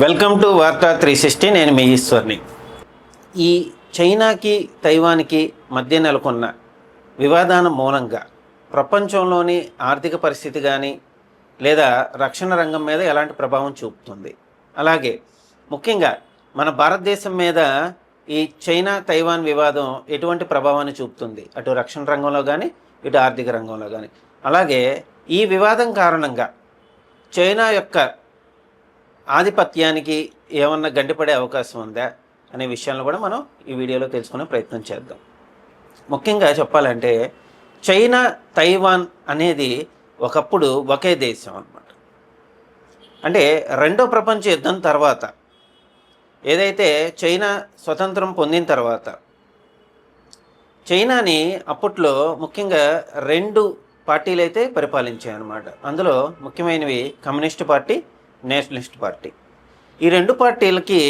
Welcome to Vaartha three sixty నేను మీ ఈశ్వర్ని. ఈ చైనాకి తైవాన్కి మధ్య నెలకొన్న వివాదాన మూలంగా ప్రపంచంలోని ఆర్థిక పరిస్థితి కానీ లేదా రక్షణ రంగం మీద ఎలాంటి ప్రభావం చూపుతుంది? అలాగే ముఖ్యంగా మన భారతదేశం మీద ఈ చైనా తైవాన్ వివాదం ఎటువంటి ప్రభావాన్ని చూపుతుంది? అటు రక్షణ రంగంలో కానీ ఇటు ఆర్థిక రంగంలో కానీ అలాగే ఈ వివాదం కారణంగా చైనా యొక్క ఆధిపత్యానికి ఏమన్నా గండిపడే అవకాశం ఉందా అనే విషయాలను కూడా మనం ఈ వీడియోలో తెలుసుకునే ప్రయత్నం చేద్దాం. ముఖ్యంగా చెప్పాలంటే చైనా తైవాన్ అనేది ఒకప్పుడు ఒకే దేశం అన్నమాట. అంటే రెండో ప్రపంచ యుద్ధం తర్వాత ఏదైతే చైనా స్వతంత్రం పొందిన తర్వాత చైనాని అప్పట్లో ముఖ్యంగా రెండు పార్టీలు అయితే పరిపాలించాయి అన్నమాట అందులో ముఖ్యమైనవి కమ్యూనిస్ట్ పార్టీ నేషనలిస్ట్ పార్టీ. ఈ రెండు పార్టీలకి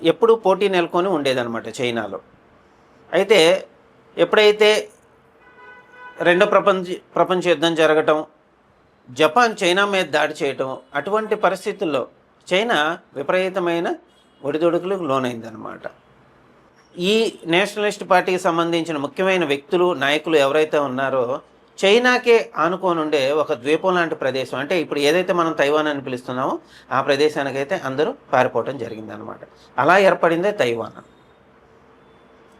ఎప్పుడూ పోటీ నెలకొని ఉండేదన్నమాట చైనాలో. అయితే ఎప్పుడైతే రెండో ప్రపంచ ప్రపంచ యుద్ధం జరగటం జపాన్ చైనా మీద దాడి చేయటం అటువంటి పరిస్థితుల్లో చైనా విపరీతమైన ఒడిదొడుకులకు లోనైందనమాట ఈ నేషనలిస్ట్ పార్టీకి సంబంధించిన ముఖ్యమైన వ్యక్తులు నాయకులు ఎవరైతే ఉన్నారో చైనాకే ఆనుకోనుండే ఒక ద్వీపం లాంటి ప్రదేశం. అంటే ఇప్పుడు ఏదైతే మనం తైవాన్ అని పిలుస్తున్నామో ఆ ప్రదేశానికైతే అందరూ పారిపోవటం జరిగిందనమాట అలా ఏర్పడిందే తైవాన్.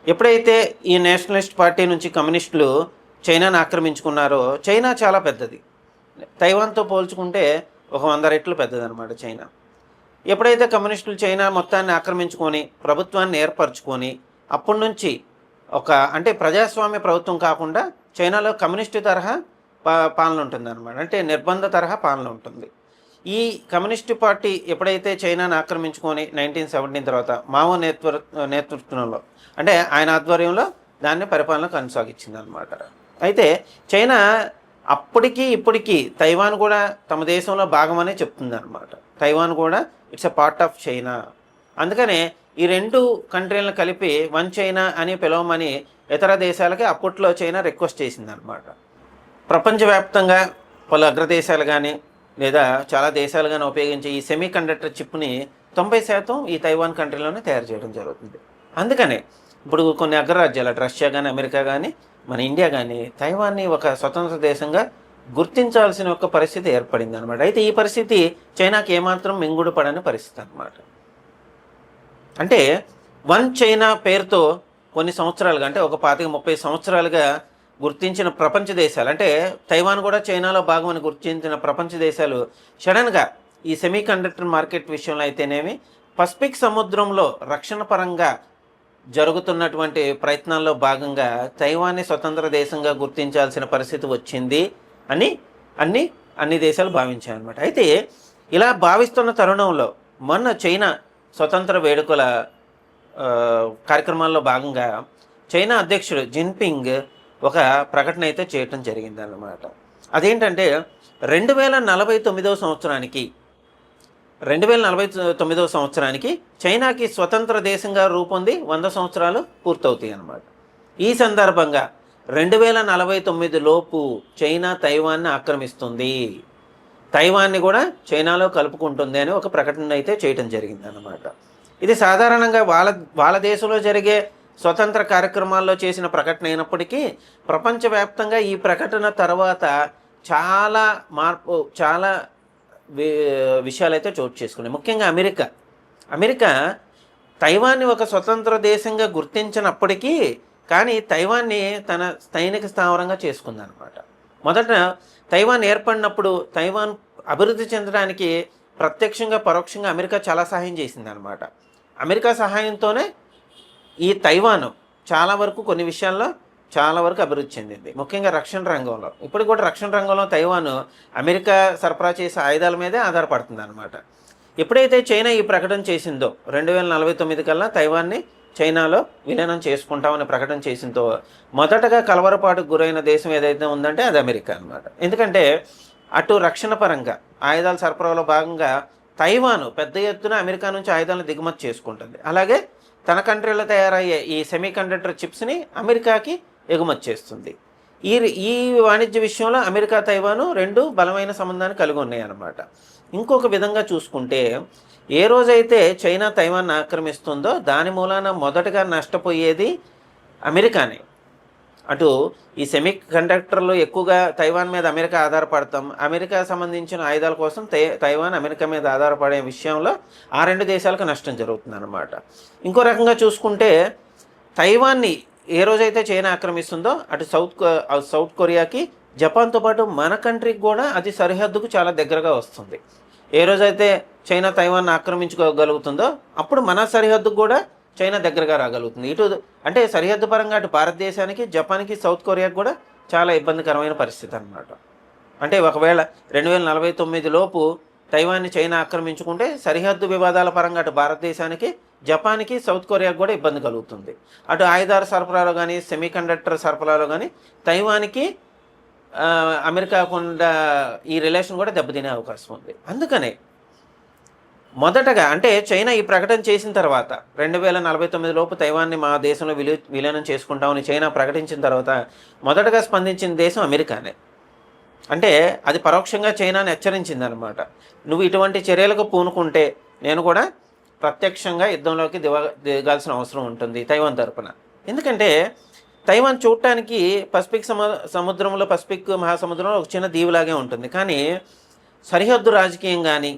ఎప్పుడైతే ఈ నేషనలిస్ట్ పార్టీ నుంచి కమ్యూనిస్టులు చైనాను ఆక్రమించుకున్నారో చైనా చాలా పెద్దది. తైవాన్తో పోల్చుకుంటే ఒక వంద రెట్లు పెద్దదనమాట చైనా. ఎప్పుడైతే కమ్యూనిస్టులు చైనా మొత్తాన్ని ఆక్రమించుకొని ప్రభుత్వాన్ని ఏర్పరచుకొని అప్పటి నుంచి ఒక అంటే ప్రజాస్వామ్య ప్రభుత్వం కాకుండా చైనాలో కమ్యూనిస్టు తరహా పా పాలన ఉంటుంది అనమాట అంటే నిర్బంధ తరహా పాలన ఉంటుంది. ఈ కమ్యూనిస్టు పార్టీ ఎప్పుడైతే చైనాను ఆక్రమించుకొని నైన్టీన్ సెవెంటీన్ తర్వాత మావో నేతృ నేతృత్వంలో అంటే ఆయన ఆధ్వర్యంలో దాన్ని పరిపాలన కొనసాగించింది అనమాట అయితే చైనా అప్పటికి ఇప్పటికీ తైవాన్ కూడా తమ దేశంలో భాగమనే చెప్తుంది అనమాట తైవాన్ కూడా it's a part of China. అందుకనే ఈ రెండు కంట్రీలను కలిపి వన్ చైనా అని పిలవమని ఇతర దేశాలకి అప్పట్లో చైనా రిక్వెస్ట్ చేసింది అనమాట ప్రపంచవ్యాప్తంగా పలు అగ్రదేశాలు కానీ లేదా చాలా దేశాలు కానీ ఉపయోగించే ఈ సెమీ కండక్టర్ చిప్ని తొంభై శాతం ఈ తైవాన్ కంట్రీలోనే తయారు చేయడం జరుగుతుంది. అందుకనే ఇప్పుడు కొన్ని అగ్రరాజ్యాలు అటు రష్యా కానీ అమెరికా కానీ మన ఇండియా కానీ తైవాన్ని ఒక స్వతంత్ర దేశంగా గుర్తించాల్సిన ఒక పరిస్థితి ఏర్పడింది అనమాట అయితే ఈ పరిస్థితి చైనాకి ఏమాత్రం మింగుడు పడని పరిస్థితి అనమాట అంటే వన్ చైనా పేరుతో కొన్ని సంవత్సరాలుగా అంటే ఒక పాతిక ముప్పై సంవత్సరాలుగా గుర్తించిన ప్రపంచ దేశాలు. అంటే తైవాన్ కూడా చైనాలో భాగమని గుర్తించిన ప్రపంచ దేశాలు. సడన్గా ఈ సెమీ కండక్టర్ మార్కెట్ విషయంలో అయితేనేమి పసిఫిక్ సముద్రంలో రక్షణ పరంగా జరుగుతున్నటువంటి ప్రయత్నాల్లో భాగంగా తైవాన్ని స్వతంత్ర దేశంగా గుర్తించాల్సిన పరిస్థితి వచ్చింది అని అన్ని అన్ని దేశాలు భావించాయన్నమాట. అయితే ఇలా భావిస్తున్న తరుణంలో మొన్న చైనా స్వతంత్ర వేడుకల కార్యక్రమాల్లో భాగంగా చైనా అధ్యక్షుడు జిన్పింగ్ ఒక ప్రకటన అయితే చేయటం జరిగిందన్నమాట. అదేంటంటే రెండు వేల నలభై తొమ్మిదవ సంవత్సరానికి రెండు వేల నలభై తొమ్మిదవ సంవత్సరానికి చైనాకి స్వతంత్ర దేశంగా రూపొంది వంద సంవత్సరాలు పూర్తవుతాయి అన్నమాట ఈ సందర్భంగా రెండు వేల నలభై తొమ్మిది లోపు చైనా తైవాన్ని ఆక్రమిస్తుంది. తైవాన్ని కూడా చైనాలో కలుపుకుంటుంది అని ఒక ప్రకటన అయితే చేయటం జరిగింది అన్నమాట ఇది సాధారణంగా వాళ్ళ వాళ్ళ దేశంలో జరిగే స్వతంత్ర కార్యక్రమాల్లో చేసిన ప్రకటన అయినప్పటికీ ప్రపంచవ్యాప్తంగా ఈ ప్రకటన తర్వాత చాలా మార్పు చాలా విషయాలైతే చోటు చేసుకున్నాయి. ముఖ్యంగా అమెరికా. అమెరికా తైవాన్ని ఒక స్వతంత్ర దేశంగా గుర్తించినప్పటికీ కానీ తైవాన్ని తన సైనిక స్థావరంగా చేసుకుందనమాట మొదట తైవాన్ ఏర్పడినప్పుడు తైవాన్ అభివృద్ధి చెందడానికి ప్రత్యక్షంగా పరోక్షంగా అమెరికా చాలా సహాయం చేసిందనమాట అమెరికా సహాయంతోనే ఈ తైవాన్ చాలా వరకు కొన్ని విషయాల్లో చాలా వరకు అభివృద్ధి చెందింది. ముఖ్యంగా రక్షణ రంగంలో. ఇప్పుడు కూడా రక్షణ రంగంలో తైవాన్ అమెరికా సరఫరా చేసే ఆయుధాల మీదే ఆధారపడుతుంది అనమాట ఎప్పుడైతే చైనా ఈ ప్రకటన చేసిందో రెండు వేల నలభై తొమ్మిది కల్లా తైవాన్ని చైనాలో విలీనం చేసుకుంటామని ప్రకటన చేసిందో మొదటగా కలవరపాటుకు గురైన దేశం ఏదైతే ఉందంటే అది అమెరికా అన్నమాట. ఎందుకంటే అటు రక్షణ పరంగా ఆయుధాల సరఫరాలో భాగంగా తైవాన్ పెద్ద ఎత్తున అమెరికా నుంచి ఆయుధాలను దిగుమతి చేసుకుంటుంది. అలాగే తన కంట్రీలో తయారయ్యే ఈ సెమీ కండక్టర్ చిప్స్ని అమెరికాకి ఎగుమతి చేస్తుంది. ఈ ఈ వాణిజ్య విషయంలో అమెరికా తైవాను రెండు బలమైన సంబంధాన్ని కలిగి ఉన్నాయన్నమాట. ఇంకొక విధంగా చూసుకుంటే ఏ రోజైతే చైనా తైవాన్ ఆక్రమిస్తుందో దాని మూలాన మొదటగా నష్టపోయేది అమెరికానే. అటు ఈ సెమీ కండక్టర్లు ఎక్కువగా తైవాన్ మీద అమెరికా ఆధారపడతాం. అమెరికా సంబంధించిన ఆయుధాల కోసం తై తైవాన్ అమెరికా మీద ఆధారపడే విషయంలో ఆ రెండు దేశాలకు నష్టం జరుగుతుంది అనమాట ఇంకో రకంగా చూసుకుంటే తైవాన్ని ఏ రోజైతే చైనా ఆక్రమిస్తుందో అటు సౌత్ సౌత్ కొరియాకి జపాన్తో పాటు మన కంట్రీకి కూడా అది సరిహద్దుకు చాలా దగ్గరగా వస్తుంది. ఏ రోజైతే చైనా తైవాన్ ఆక్రమించుకోగలుగుతుందో అప్పుడు మన సరిహద్దుకు కూడా చైనా దగ్గరగా రాగలుగుతుంది. ఇటు అంటే సరిహద్దు పరంగా అటు భారతదేశానికి జపాన్కి సౌత్ కొరియాకి కూడా చాలా ఇబ్బందికరమైన పరిస్థితి అన్నమాట. అంటే ఒకవేళ రెండు వేల నలభై తొమ్మిది లోపు తైవాన్ని చైనా ఆక్రమించుకుంటే సరిహద్దు వివాదాల పరంగా అటు భారతదేశానికి జపాన్కి సౌత్ కొరియాకి కూడా ఇబ్బంది కలుగుతుంది. అటు ఆయుధాల సరఫరాలో కానీ సెమీ కండక్టర్ సరఫరాలో కానీ తైవాన్కి అమెరికాకుండా ఈ రిలేషన్ కూడా దెబ్బతినే అవకాశం ఉంది. అందుకనే మొదటగా అంటే చైనా ఈ ప్రకటన చేసిన తర్వాత రెండు వేల నలభై తొమ్మిది లోపు తైవాన్ని మా దేశంలో విలు విలీనం చేసుకుంటామని చైనా ప్రకటించిన తర్వాత మొదటగా స్పందించిన దేశం అమెరికానే. అంటే అది పరోక్షంగా చైనాని హెచ్చరించిందనమాట. నువ్వు ఇటువంటి చర్యలకు పూనుకుంటే నేను కూడా ప్రత్యక్షంగా యుద్ధంలోకి దివ దిగాల్సిన అవసరం ఉంటుంది తైవాన్ తరపున. ఎందుకంటే తైవాన్ చూడటానికి పసిఫిక్ సమ సముద్రంలో పసిఫిక్ మహాసముద్రంలో ఒక చిన్న దీవులాగే ఉంటుంది. కానీ సరిహద్దు రాజకీయం కానీ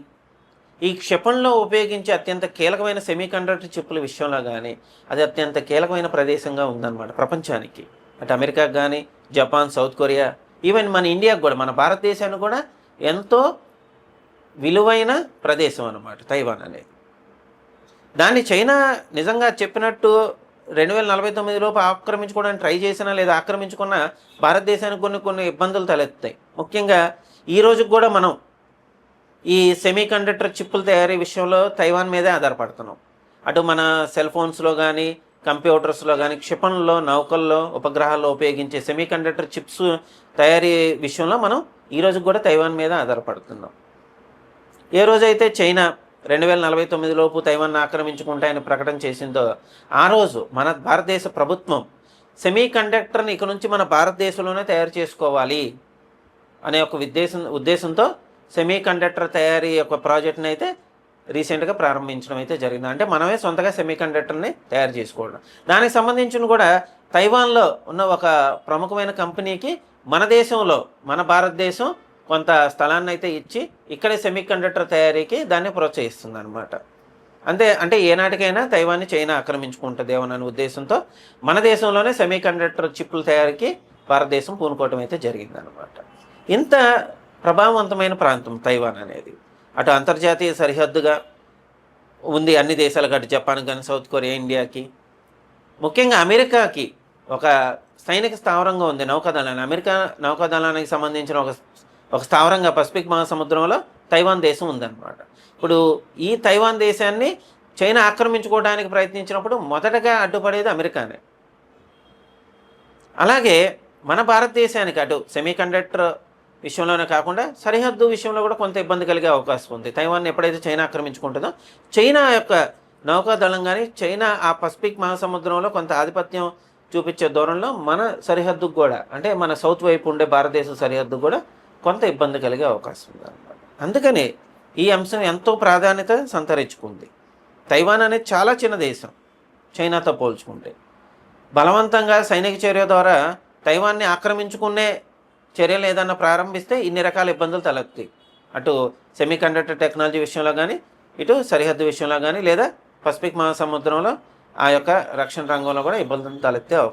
ఈ క్షిపణిలో ఉపయోగించే అత్యంత కీలకమైన సెమీకండక్టర్ చిప్పుల విషయంలో కానీ అది అత్యంత కీలకమైన ప్రదేశంగా ఉందన్నమాట ప్రపంచానికి. అటు అమెరికాకు కానీ జపాన్ సౌత్ కొరియా ఈవెన్ మన ఇండియాకు కూడా మన భారతదేశానికి కూడా ఎంతో విలువైన ప్రదేశం అన్నమాట తైవాన్ అనేది. దాన్ని చైనా నిజంగా చెప్పినట్టు రెండు వేల నలభై తొమ్మిది లోపు ఆక్రమించుకోవడానికి ట్రై చేసినా లేదా ఆక్రమించుకున్న భారతదేశానికి కొన్ని కొన్ని ఇబ్బందులు తలెత్తాయి. ముఖ్యంగా ఈ రోజుకి కూడా మనం ఈ సెమీ కండక్టర్ చిప్పుల తయారీ విషయంలో తైవాన్ మీదే ఆధారపడుతున్నాం. అటు మన సెల్ ఫోన్స్లో కానీ కంప్యూటర్స్లో కానీ క్షిపణుల్లో నౌకల్లో ఉపగ్రహాల్లో ఉపయోగించే సెమీ కండక్టర్ చిప్స్ తయారీ విషయంలో మనం ఈరోజు కూడా తైవాన్ మీద ఆధారపడుతున్నాం. ఏ రోజైతే చైనా రెండు వేల నలభై తొమ్మిదిలోపు తైవాన్ ఆక్రమించుకుంటాయని ప్రకటన చేసిందో ఆ రోజు మన భారతదేశ ప్రభుత్వం సెమీ కండక్టర్ని ఇక నుంచి మన భారతదేశంలోనే తయారు చేసుకోవాలి అనే ఒక ఉద్దేశం ఉద్దేశంతో సెమీ కండక్టర్ తయారీ యొక్క ప్రాజెక్ట్ని అయితే రీసెంట్గా ప్రారంభించడం అయితే జరిగింది. అంటే మనమే సొంతగా సెమీ కండక్టర్ని తయారు చేసుకోవడం. దానికి సంబంధించిన కూడా తైవాన్లో ఉన్న ఒక ప్రముఖమైన కంపెనీకి మన దేశంలో మన భారతదేశం కొంత స్థలాన్ని అయితే ఇచ్చి ఇక్కడే సెమీ కండక్టర్ తయారీకి దాన్ని ప్రోత్సహిస్తుంది అనమాట అంతే అంటే ఏనాటికైనా తైవాన్ని చైనా ఆక్రమించుకుంటుందేమోననే ఉద్దేశంతో మన దేశంలోనే సెమీ కండక్టర్ చిప్పుల తయారీకి భారతదేశం పూనుకోవటం అయితే జరిగిందనమాట ఇంత ప్రభావవంతమైన ప్రాంతం తైవాన్ అనేది. అటు అంతర్జాతీయ సరిహద్దుగా ఉంది అన్ని దేశాలకు అటు జపాన్ కానీ సౌత్ కొరియా ఇండియాకి. ముఖ్యంగా అమెరికాకి ఒక సైనిక స్థావరంగా ఉంది నౌకాదళాన్ని. అమెరికా నౌకాదళానికి సంబంధించిన ఒక ఒక స్థావరంగా పసిఫిక్ మహాసముద్రంలో తైవాన్ దేశం ఉందన్నమాట. ఇప్పుడు ఈ తైవాన్ దేశాన్ని చైనా ఆక్రమించుకోవడానికి ప్రయత్నించినప్పుడు మొదటగా అడ్డుపడేది అమెరికానే. అలాగే మన భారతదేశానికి అటు సెమీ కండక్టర్ విషయంలోనే కాకుండా సరిహద్దు విషయంలో కూడా కొంత ఇబ్బంది కలిగే అవకాశం ఉంది. తైవాన్ ఎప్పుడైతే చైనా ఆక్రమించుకుంటుందో చైనా యొక్క నౌకాదళం కానీ చైనా ఆ పసిఫిక్ మహాసముద్రంలో కొంత ఆధిపత్యం చూపించే దూరంలో మన సరిహద్దుకు కూడా అంటే మన సౌత్ వైపు ఉండే భారతదేశం సరిహద్దు కూడా కొంత ఇబ్బంది కలిగే అవకాశం ఉంది అనమాట అందుకని ఈ అంశం ఎంతో ప్రాధాన్యత సంతరించుకుంది. తైవాన్ అనేది చాలా చిన్న దేశం చైనాతో పోల్చుకుంటే. బలవంతంగా సైనిక చర్య ద్వారా తైవాన్ని ఆక్రమించుకునే చర్యలు ఏదన్నా ప్రారంభిస్తే ఇన్ని రకాల ఇబ్బందులు తలెత్తాయి. అటు సెమీ కండక్టర్ టెక్నాలజీ విషయంలో కానీ ఇటు సరిహద్దు విషయంలో కానీ లేదా పసిఫిక్ మహాసముద్రంలో ఆ యొక్క రక్షణ రంగంలో కూడా ఇబ్బందులు తలెత్తే అవకాశం